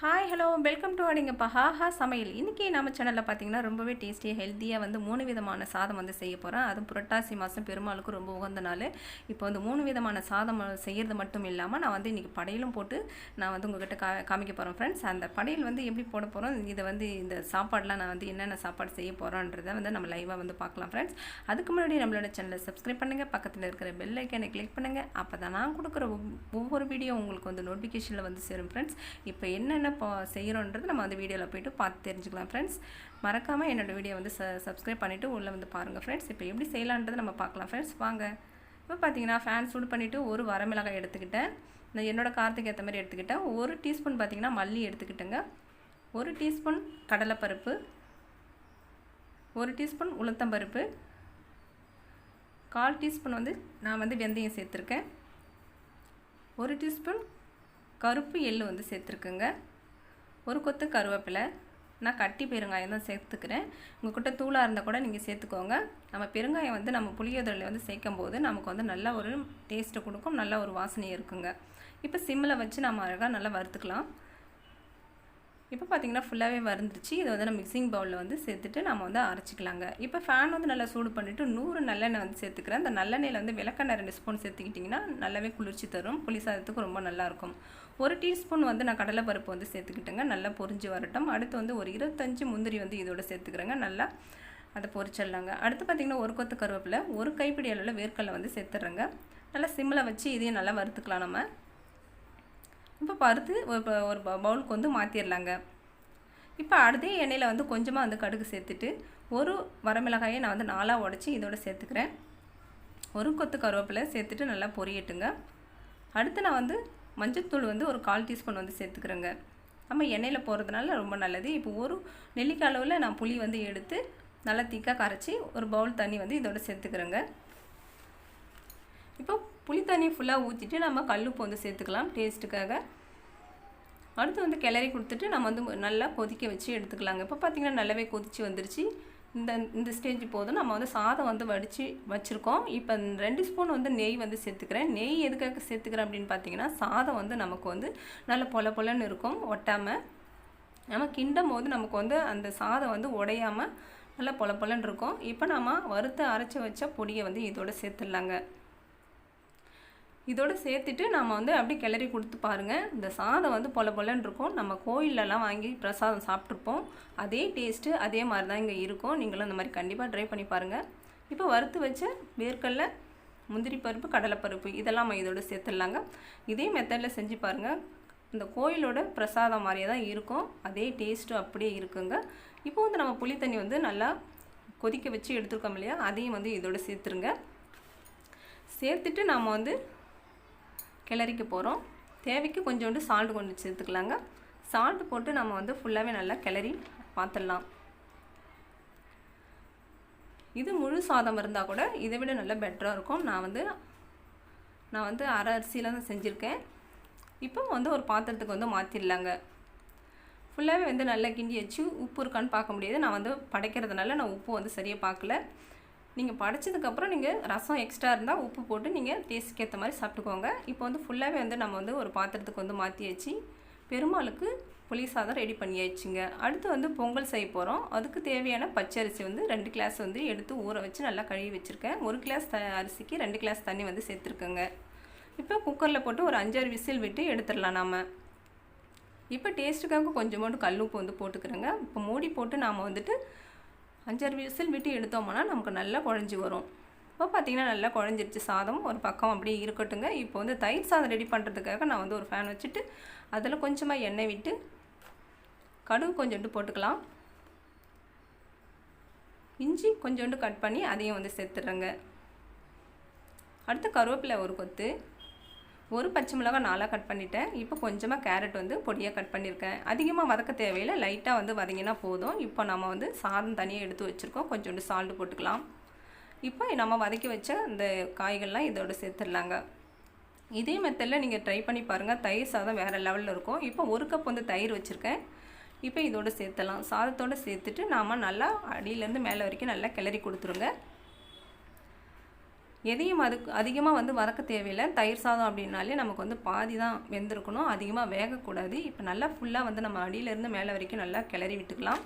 Hi hello welcome to அடிங்கப்பா ஹாஹா சமையல். இன்றைக்கி நம்ம சேனலில் பார்த்தீங்கன்னா ரொம்பவே டேஸ்டியாக ஹெல்த்தியாக வந்து மூணு விதமான சாதம் வந்து செய்ய போகிறேன் அதுவும் புரட்டாசி மாதம் பெருமாளுக்கு ரொம்ப உகந்த நாள். இப்போ வந்து மூணு விதமான சாதம் செய்கிறது மட்டும் இல்லாமல் நான் வந்து இன்றைக்கி படையலும் போட்டு நான் வந்து உங்கள்கிட்ட கா காமிக்க போகிறேன் ஃப்ரெண்ட்ஸ் அந்த படையல் வந்து எப்படி போட போகிறோம் இதை வந்து இந்த சாப்பாடெலாம் நான் வந்து என்னென்ன சாப்பாடு செய்ய போகிறோன்றதை வந்து நம்ம லைவாக வந்து பார்க்கலாம் ஃப்ரெண்ட்ஸ் அதுக்கு முன்னாடி நம்மளோட சேனலை சப்ஸ்கிரைப் பண்ணுங்கள் பக்கத்தில் இருக்கிற பெல் ஐக்கனை கிளிக் பண்ணுங்கள் அப்போ தான் நான் கொடுக்குற ஒவ்வொரு வீடியோ உங்களுக்கு வந்து நோட்டிஃபிகேஷனில் வந்து சேரும் ஃப்ரெண்ட்ஸ் இப்போ என்னென்ன இப்போ செய்கிறோன்றது நம்ம அந்த வீடியோவில் போயிட்டு பார்த்து தெரிஞ்சுக்கலாம் ஃப்ரெண்ட்ஸ் மறக்காமல் என்னோடய வீடியோ வந்து ச சப்ஸ்கிரைப் பண்ணிவிட்டு உள்ளே வந்து பாருங்கள் ஃப்ரெண்ட்ஸ் இப்போ எப்படி செய்யலான்றது நம்ம பார்க்கலாம் ஃப்ரெண்ட்ஸ் வாங்க. இப்போ பார்த்தீங்கன்னா ஃபேன் சூடு பண்ணிவிட்டு ஒரு வரமிளகாய் எடுத்துக்கிட்டேன். நான் என்னோடய காரத்துக்கு ஏற்ற மாதிரி எடுத்துக்கிட்டேன். ஒரு டீஸ்பூன் பார்த்தீங்கன்னா மல்லி எடுத்துக்கிட்டேங்க. ஒரு டீஸ்பூன் கடலைப்பருப்பு. ஒரு டீஸ்பூன் உளுத்தம்பருப்பு. கால் டீஸ்பூன் வந்து நான் வந்து வெந்தயம் சேர்த்துருக்கேன். ஒரு டீஸ்பூன் கருப்பு எள்ளு வந்து சேர்த்துருக்குங்க. ஒரு கொத்து கருவேப்பிலை நான் கட்டி பெருங்காயம் தான் சேர்த்துக்கிறேன். உங்கள்கிட்ட தூளாக இருந்தால் கூட நீங்கள் சேர்த்துக்கோங்க. நம்ம பெருங்காயம் வந்து நம்ம புளியோதரையில் வந்து சேர்க்கும் போது நமக்கு வந்து நல்ல ஒரு டேஸ்ட்டை கொடுக்கும் நல்ல ஒரு வாசனையும் இருக்குங்க. இப்போ சிம்மில் வச்சு நம்ம அழகாக நல்லா வறுத்துக்கலாம். இப்போ பார்த்தீங்கன்னா ஃபுல்லாகவே வறுந்துருச்சு. இதை வந்து நம்ம மிக்சிங் பவுலில் வந்து சேர்த்துட்டு நம்ம வந்து அரைச்சிக்கலாங்க. இப்போ ஃபேன் வந்து நல்லா சூடு பண்ணிவிட்டு நூறு நல்லெண்ணெய் வந்து சேர்த்துக்கிறேன். அந்த நல்லெண்ணெயில் வந்து விளக்கெண்ணெய் ரெண்டு ஸ்பூன் சேர்த்துக்கிட்டிங்கன்னா நல்லாவே குளிர்ச்சி தரும். புளி சாதத்துக்கு ரொம்ப நல்லாயிருக்கும். ஒரு டீஸ்பூன் வந்து நான் கடலைப்பருப்பு வந்து சேர்த்துக்கிட்டேங்க. நல்லா பொரிஞ்சு வரட்டும். அடுத்து வந்து ஒரு இருபத்தஞ்சு முந்திரி வந்து இதோட சேர்த்துக்கிறேங்க. நல்லா அதை பொரிச்சிடலாங்க. அடுத்து பார்த்திங்கன்னா ஒரு கொத்து கருவேப்பிலை ஒரு கைப்பிடி அளவில் வேர்க்கடலை வந்து சேர்த்துட்றேங்க நல்லா சிம்மில் வச்சு இதையும் நல்லா வறுத்துக்கலாம் நம்ம. இப்போ பருத்து ஒரு ஒரு ப- பவுலுக்கு வந்து மாற்றிடலாங்க இப்போ அடுத்தே எண்ணெயில் வந்து கொஞ்சமாக வந்து கடுகு சேர்த்துட்டு ஒரு வரமிளகாயை நான் வந்து நாலாக உடச்சி இதோட சேர்த்துக்கிறேன். ஒரு கொத்து கருவேப்பிலை சேர்த்துட்டு நல்லா பொரியட்டுங்க. அடுத்து நான் வந்து மஞ்சத்தூள் வந்து ஒரு கால் டீஸ்பூன் வந்து சேர்த்துக்கிறேங்க. நம்ம எண்ணெயில் போகிறதுனால ரொம்ப நல்லது. இப்போ ஒரு நெல்லிக்காய் அளவில் நான் புளி வந்து எடுத்து நல்லா திக்காக கரைச்சி ஒரு பவுல் தண்ணி வந்து இதோட சேர்த்துக்கிறேங்க. இப்போ புளி தண்ணி ஃபுல்லாக ஊற்றிட்டு நம்ம கல்லுப்பு வந்து சேர்த்துக்கலாம் டேஸ்ட்டுக்காக அடுத்து வந்து கிளறி கொடுத்துட்டு நம்ம வந்து நல்லா கொதிக்க வச்சு எடுத்துக்கலாங்க. இப்போ பார்த்திங்கன்னா நல்லாவே கொதிச்சு வந்துருச்சு. இந்த இந்த ஸ்டேஜ் போதும். நம்ம வந்து சாதம் வந்து வடித்து வச்சுருக்கோம். இப்போ ரெண்டு ஸ்பூன் வந்து நெய் வந்து சேர்த்துக்கிறேன். நெய் எதுக்காக சேர்த்துக்கிறேன் அப்படின்னு பார்த்தீங்கன்னா சாதம் வந்து நமக்கு வந்து நல்ல பொல பொலன்னு இருக்கும் ஒட்டாமல் நம்ம கிண்டும் போது நமக்கு வந்து அந்த சாதம் வந்து உடையாமல் நல்லா பொல பொலன்னு இருக்கும். இப்போ நம்ம வறுத்து அரைச்சி வச்ச பொடியை வந்து இதோட சேர்த்துடலாங்க. இதோடு சேர்த்துட்டு நம்ம வந்து அப்படியே கிளறி கொடுத்து பாருங்கள் இந்த சாதம் வந்து பொல பொலன்னு இருக்கும். நம்ம கோயிலெலாம் வாங்கி பிரசாதம் சாப்பிட்ருப்போம் அதே டேஸ்ட்டு அதே மாதிரி தான் இங்கே இருக்கும். நீங்களும் அந்த மாதிரி கண்டிப்பாக ட்ரை பண்ணி பாருங்கள் இப்போ வறுத்து வச்ச வேர்க்கடல முந்திரி பருப்பு கடலைப்பருப்பு இதெல்லாம் நம்ம இதோடு சேர்த்துடலாங்க. இதே மெத்தடில் செஞ்சு பாருங்கள் இந்த கோயிலோட பிரசாதம் மாதிரியே தான் இருக்கும். அதே டேஸ்ட்டு அப்படியே இருக்குங்க. இப்போ வந்து நம்ம புளி தண்ணி வந்து நல்லா கொதிக்க வச்சு எடுத்துருக்கோம் இல்லையா? அதையும் வந்து இதோடு சேர்த்துருங்க. சேர்த்துட்டு நாம் வந்து கிளறிக்க போகிறோம் தேவைக்கு கொஞ்சோண்டு சால்ட் கொண்டு சேர்த்துக்கலாங்க. சால்ட் போட்டு நம்ம வந்து ஃபுல்லாகவே நல்லா கிளறி பார்த்துடலாம் இது முழு சாதம் இருந்தால் கூட இதை விட நல்லா பெட்டராக இருக்கும். நான் வந்து நான் வந்து அரை அரிசியில் தான் செஞ்சுருக்கேன். இப்போ வந்து ஒரு பாத்திரத்துக்கு வந்து மாற்றிடலாங்க ஃபுல்லாகவே வந்து நல்லா கிண்டி வச்சு உப்பு இருக்கான்னு பார்க்க முடியாது. நான் வந்து படைக்கிறதுனால நான் உப்பு வந்து சரியாக பார்க்கல. நீங்கள் படைச்சதுக்கப்புறம் நீங்கள் ரசம் எக்ஸ்ட்ரா இருந்தால் உப்பு போட்டு நீங்கள் டேஸ்ட்க்கு ஏற்ற மாதிரி சாப்பிட்டுக்கோங்க. இப்போ வந்து ஃபுல்லாகவே வந்து நம்ம வந்து ஒரு பாத்திரத்துக்கு வந்து மாற்றி வச்சு பெருமாளுக்கு புளி சாதம் ரெடி பண்ணியாச்சுங்க. அடுத்து வந்து பொங்கல் செய்ய போகிறோம் அதுக்கு தேவையான பச்சரிசி வந்து ரெண்டு கிளாஸ் வந்து எடுத்து ஊற வச்சு நல்லா கழுவி வச்சுருக்கேன். ஒரு கிளாஸ் த அரிசிக்கு ரெண்டு கிளாஸ் தண்ணி வந்து சேர்த்துருக்கேங்க. இப்போ குக்கரில் போட்டு ஒரு அஞ்சாறு விசில் விட்டு எடுத்துடலாம் நாம். இப்போ டேஸ்ட்டுக்காக கொஞ்சோண்டு கல் உப்பு வந்து போட்டுக்கிறேங்க. இப்போ மூடி போட்டு நாம் வந்துட்டு அஞ்சாறு விசில் விட்டு எடுத்தோம்னா நமக்கு நல்லா குழஞ்சி வரும். இப்போ பார்த்திங்கன்னா நல்லா குழஞ்சிருச்சு. சாதம் ஒரு பக்கம் அப்படியே இருக்கட்டுங்க. இப்போ வந்து தயிர் சாதம் ரெடி பண்ணுறதுக்காக நான் வந்து ஒரு ஃபேன் வச்சுட்டு அதில் கொஞ்சமாக எண்ணெய் விட்டு கடுகு கொஞ்சோண்டு போட்டுக்கலாம். இஞ்சி கொஞ்சோண்டு கட் பண்ணி அதையும் வந்து சேர்த்துடுறேங்க அடுத்து கருவேப்பிலை ஒரு கொத்து. ஒரு பச்சை மிளகாய் நாளாக கட் பண்ணிட்டேன். இப்போ கொஞ்சமாக கேரட் வந்து பொடியாக கட் பண்ணியிருக்கேன் அதிகமாக வதக்க தேவையில்லை. லைட்டாக வந்து வதங்கினா போதும். இப்போ நம்ம வந்து சாதம் தனியாக எடுத்து வச்சுருக்கோம். கொஞ்சோண்டு சால்ட்டு போட்டுக்கலாம். இப்போ நம்ம வதக்கி வச்ச இந்த காய்கள்லாம் இதோடு சேர்த்துடலாங்க. இதே மெத்தடில் நீங்கள் ட்ரை பண்ணி பாருங்கள் தயிர் சாதம் வேறு லெவலில் இருக்கும். இப்போ ஒரு கப் வந்து தயிர் வச்சுருக்கேன். இப்போ இதோடு சேர்த்தலாம் சாதத்தோடு சேர்த்துட்டு நாம் நல்லா அடியிலேருந்து மேலே வரைக்கும் நல்லா கிளறி கொடுத்துருங்க. எதையும் அதுக்கு அதிகமாக வந்து வதக்க தேவையில்லை. தயிர் சாதம் அப்படின்னாலே நமக்கு வந்து பாதி தான் வெந்திருக்கணும். அதிகமாக வேகக்கூடாது. இப்போ நல்லா ஃபுல்லாக வந்து நம்ம அடியிலேருந்து மேலே வரைக்கும் நல்லா கிளறி விட்டுக்கலாம்.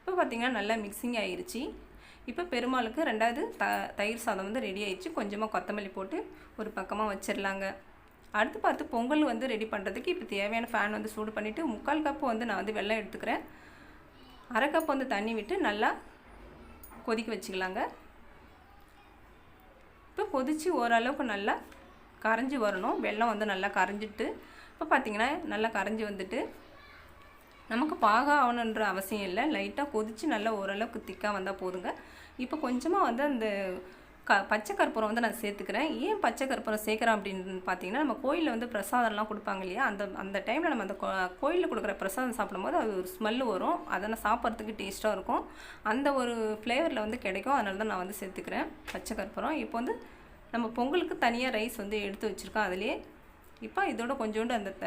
இப்போ பார்த்திங்கன்னா நல்லா மிக்சிங் ஆகிருச்சு இப்போ பெருமாளுக்கு ரெண்டாவது த தயிர் சாதம் வந்து ரெடி ஆயிடுச்சு கொஞ்சமாக கொத்தமல்லி போட்டு ஒரு பக்கமாக வச்சிடலாங்க அடுத்து பார்த்து பொங்கல் வந்து ரெடி பண்ணுறதுக்கு இப்போ தேவையான ஃபேன் வந்து சூடு பண்ணிவிட்டு முக்கால் கப்பு வந்து நான் வந்து வெள்ளம் எடுத்துக்கிறேன். அரை கப் வந்து தண்ணி விட்டு நல்லா கொதிக்க வச்சுக்கலாங்க. இப்போ கொதித்து ஓரளவுக்கு நல்லா கரைஞ்சி வரணும். வெள்ளம் வந்து நல்லா கரைஞ்சிட்டு இப்போ பார்த்திங்கன்னா நல்லா கரைஞ்சி வந்துட்டு நமக்கு பாக ஆகணுன்ற அவசியம் இல்லை. லைட்டாக கொதித்து நல்லா ஓரளவுக்கு திக்காக வந்தால் போதுங்க. இப்போ கொஞ்சமாக வந்து அந்த க பச்சை கற்பூரம் வந்து நான் சேர்த்துக்கிறேன். ஏன் பச்சை கற்பூரம் சேர்க்குறேன் அப்படின்னு பார்த்தீங்கன்னா நம்ம கோயிலில் வந்து பிரசாதம்லாம் கொடுப்பாங்க இல்லையா? அந்த அந்த டைமில் நம்ம அந்த கோயிலில் கொடுக்குற பிரசாதம் சாப்பிடும்போது அது ஒரு ஸ்மெல்லு வரும். அதெல்லாம் சாப்பிட்றதுக்கு டேஸ்ட்டாக இருக்கும். அந்த ஒரு ஃப்ளேவரில் வந்து கிடைக்கும். அதனால தான் நான் வந்து சேர்த்துக்கிறேன் பச்சை கற்பூரம். இப்போ வந்து நம்ம பொங்கலுக்கு தனியாக ரைஸ் வந்து எடுத்து வச்சுருக்கோம் அதிலே இப்போ இதோட கொஞ்சோண்டு அந்த த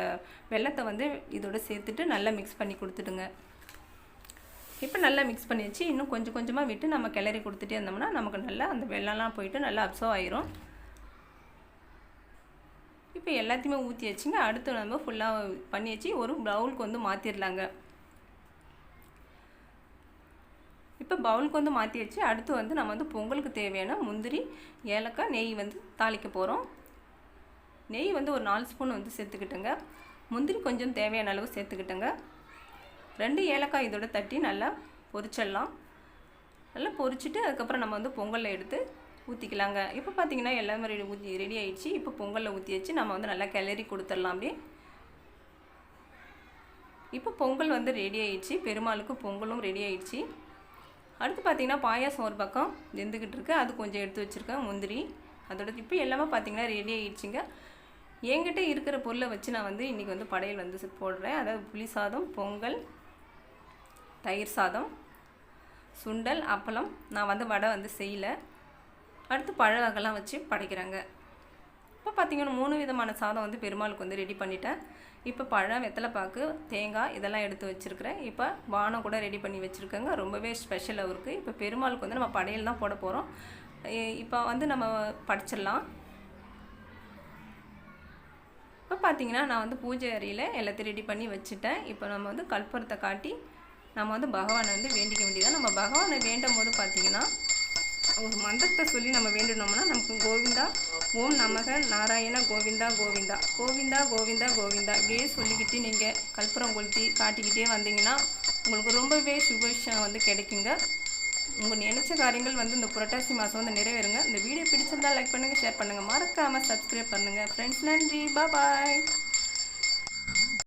வெள்ளத்தை வந்து இதோட சேர்த்துட்டு நல்லா மிக்ஸ் பண்ணி கொடுத்துடுங்க. இப்போ நல்லா மிக்ஸ் பண்ணி வச்சு இன்னும் கொஞ்சம் கொஞ்சமாக விட்டு நம்ம கிளறி கொடுத்துட்டே இருந்தோம்னா நமக்கு நல்லா அந்த வெள்ளம்லாம் போயிட்டு நல்லா அப்சர்வ் ஆயிரும். இப்போ எல்லாத்தையுமே ஊற்றி வச்சுங்க அடுத்து நம்ம ஃபுல்லாக பண்ணி வச்சு ஒரு பவுலுக்கு வந்து மாற்றிடலாங்க இப்போ பவுலுக்கு வந்து மாற்றி வச்சு அடுத்து வந்து நம்ம வந்து பொங்கலுக்கு தேவையான முந்திரி ஏலக்காய் நெய் வந்து தாளிக்க போகிறோம் நெய் வந்து ஒரு நாலு ஸ்பூன் வந்து சேர்த்துக்கிட்டுங்க. முந்திரி கொஞ்சம் தேவையான அளவு சேர்த்துக்கிட்டுங்க. ரெண்டு ஏலக்காய் இதோட தட்டி நல்லா பொரிச்சிடலாம். நல்லா பொரிச்சிட்டு அதுக்கப்புறம் நம்ம வந்து பொங்கலில் எடுத்து ஊற்றிக்கலாங்க இப்போ பார்த்தீங்கன்னா எல்லாமே ரெடி ஊற்றி ரெடி ஆகிடுச்சு இப்போ பொங்கலில் ஊற்றி வச்சு நம்ம வந்து நல்லா கிளறி கொடுத்துடலாம் அப்படியே. இப்போ பொங்கல் வந்து ரெடி ஆகிடுச்சு பெருமாளுக்கு பொங்கலும் ரெடி ஆகிடுச்சு அடுத்து பார்த்தீங்கன்னா பாயாசம் ஒரு பக்கம் வெந்துக்கிட்டு இருக்கு. அது கொஞ்சம் எடுத்து வச்சுருக்கேன் முந்திரி. அதோட இப்போ எல்லாமே பார்த்தீங்கன்னா ரெடி ஆகிடுச்சிங்க என்கிட்ட இருக்கிற பொருளை வச்சு நான் வந்து இன்றைக்கி வந்து படையல் வந்து போடுறேன். அதாவது புளி சாதம் பொங்கல் தயிர் சாதம் சுண்டல் அப்பளம். நான் வந்து வடை வந்து செய்யலை. அடுத்து பழ வகைலாம் வச்சு படைக்கிறாங்க. இப்போ பார்த்தீங்கன்னா மூணு விதமான சாதம் வந்து பெருமாளுக்கு வந்து ரெடி பண்ணிட்டேன். இப்போ பழம் வெத்தலைப்பாக்கு தேங்காய் இதெல்லாம் எடுத்து வச்சுருக்கிறேன். இப்போ வானம் கூட ரெடி பண்ணி வச்சுருக்கேங்க. ரொம்பவே ஸ்பெஷல் அவருக்கு இப்போ பெருமாளுக்கு வந்து நம்ம படையல் தான் போட போகிறோம் இப்போ வந்து நம்ம படிச்சிடலாம். இப்போ பார்த்தீங்கன்னா நான் வந்து பூஜை அறையில் எல்லாத்தையும் ரெடி பண்ணி வச்சுட்டேன். இப்போ நம்ம வந்து கற்பூரத்தை காட்டி நம்ம வந்து பகவானை வந்து வேண்டிக்க வேண்டியதான் நம்ம பகவானை வேண்டும் போது பார்த்தீங்கன்னா ஒரு மந்திரத்தை சொல்லி நம்ம வேண்டினோம்னா நமக்கு கோவிந்தா ஓம் நமக நாராயண கோவிந்தா கோவிந்தா. கோவிந்தா கோவிந்தா கோவிந்தா. இப்படியே சொல்லிக்கிட்டு நீங்கள் கற்பூரம் கொளுத்தி காட்டிக்கிட்டே வந்தீங்கன்னா உங்களுக்கு ரொம்பவே சுபவிஷம் வந்து கிடைக்குங்க. உங்கள் நினைச்ச காரியங்கள் வந்து இந்த புரட்டாசி மாதம் வந்து நிறைவேறுங்க. இந்த வீடியோ பிடிச்சிருந்தால் லைக் பண்ணுங்கள் ஷேர் பண்ணுங்கள் மறக்காமல் சப்ஸ்கிரைப் பண்ணுங்கள் ஃப்ரெண்ட்ஸ் நன்றி. பாய்